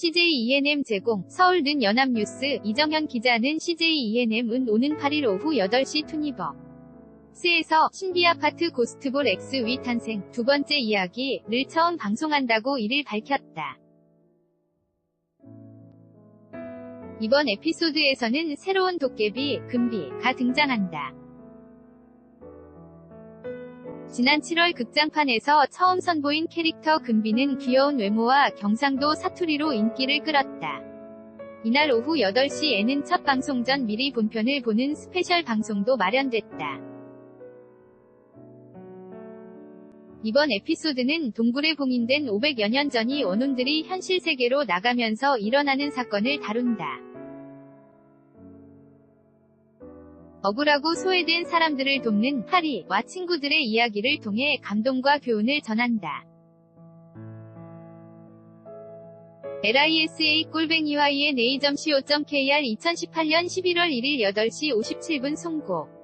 CJ ENM 제공, 서울 는 연합뉴스, 이정현 기자는 CJ ENM은 오는 8일 오후 8시 투니버. 스에서 신비 아파트 고스트볼 X 위 탄생 두 번째 이야기를 처음 방송한다고 이를 밝혔다. 이번 에피소드에서는 새로운 도깨비, 금비가 등장한다. 지난 7월 극장판에서 처음 선보인 캐릭터 금비는 귀여운 외모와 경상도 사투리로 인기를 끌었다. 이날 오후 8시에는 첫 방송 전 미리 본편을 보는 스페셜 방송도 마련됐다. 이번 에피소드는 동굴에 봉인된 500여 년 전이 원혼들이 현실 세계로 나가면서 일어나는 사건을 다룬다. 억울하고 소외된 사람들을 돕는 하리와 친구들의 이야기를 통해 감동과 교훈을 전한다. lisa 꼴뱅이와 이의 네이점 co.kr 2018년 11월 1일 8시 57분 송고